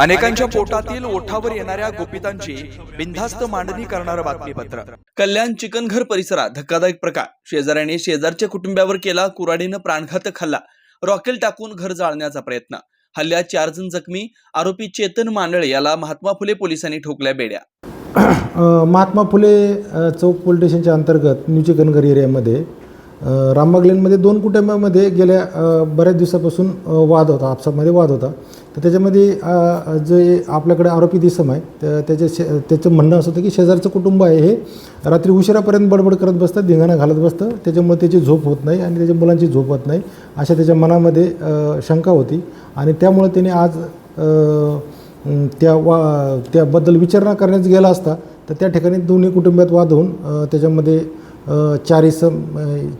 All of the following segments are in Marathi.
अनेकांच्या पोटातील ओठावर येणाऱ्या गोपितांची बिनधास्त मांडणी करणारं बातमीपत्र. कल्याण चिकनघर परिसरात धक्कादायक प्रकार. शेजाऱ्याने शेजारच्या कुटुंबावर केला कुऱ्हाडीनं प्राणघातक हल्ला. रॉकेल टाकून घर जाळण्याचा प्रयत्न. हल्ल्यात चार जण जखमी. आरोपी चेतन मांडळे याला महात्मा फुले पोलिसांनी ठोकल्या बेड्या. महात्मा फुले चौक पोलीस स्टेशनच्या अंतर्गत न्यू चिकनगर एरियामध्ये रामबाग लेनमध्ये दोन कुटुंबामध्ये गेल्या बऱ्याच दिवसापासून वाद होता आपसामध्ये वाद होता. तर त्याच्यामध्ये जे आपल्याकडे आरोपी दिसम आहे तर त्याचे शे त्याचं म्हणणं असं होतं की शेजारचं कुटुंब आहे हे रात्री उशिरापर्यंत बडबड करत बसतं धिंगाणा घालत बसतं. त्याच्यामुळे त्याची झोप होत नाही आणि त्याच्या मुलांची झोप होत नाही अशा त्याच्या मनामध्ये शंका होती. आणि त्यामुळे त्याने आज त्या वा त्याबद्दल विचारणा करण्यास गेला असता तर त्या ठिकाणी दोन्ही कुटुंबात वाद होऊन त्याच्यामध्ये अ, चारिसम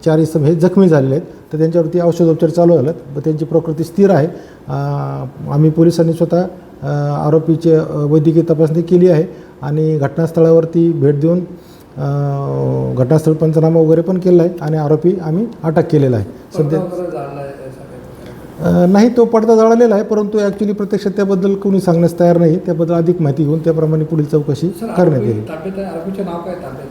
चार इसम हे जखमी झालेले आहेत. तर त्यांच्यावरती औषधोपचार चालू झालेत. व त्यांची प्रकृती स्थिर आहे. आम्ही पोलिसांनी स्वतः आरोपीचे वैद्यकीय तपासणी केली आहे. आणि घटनास्थळावरती भेट देऊन घटनास्थळ पंचनामा वगैरे पण केला आहे. आणि आरोपी आम्ही अटक केलेला आहे. सध्या नाही तो पडदा जळालेला आहे परंतु ॲक्च्युली प्रत्यक्षात त्याबद्दल कोणी सांगण्यास तयार नाही. त्याबद्दल अधिक माहिती घेऊन त्याप्रमाणे पुढील चौकशी करण्यात येईल.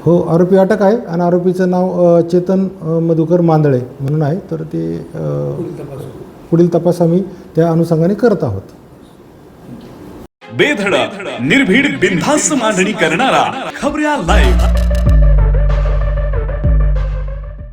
हो आरोपी अटक आहे आणि आरोपीचं नाव चेतन मधुकर मांदळे म्हणून आहे. तर ते पुढील तपास. पुढील तपास आम्ही त्या अनुषंगाने करत आहोत. बेधडक निर्भीड बिनधास्त मांडणी करणारा खबऱ्या लाईव्ह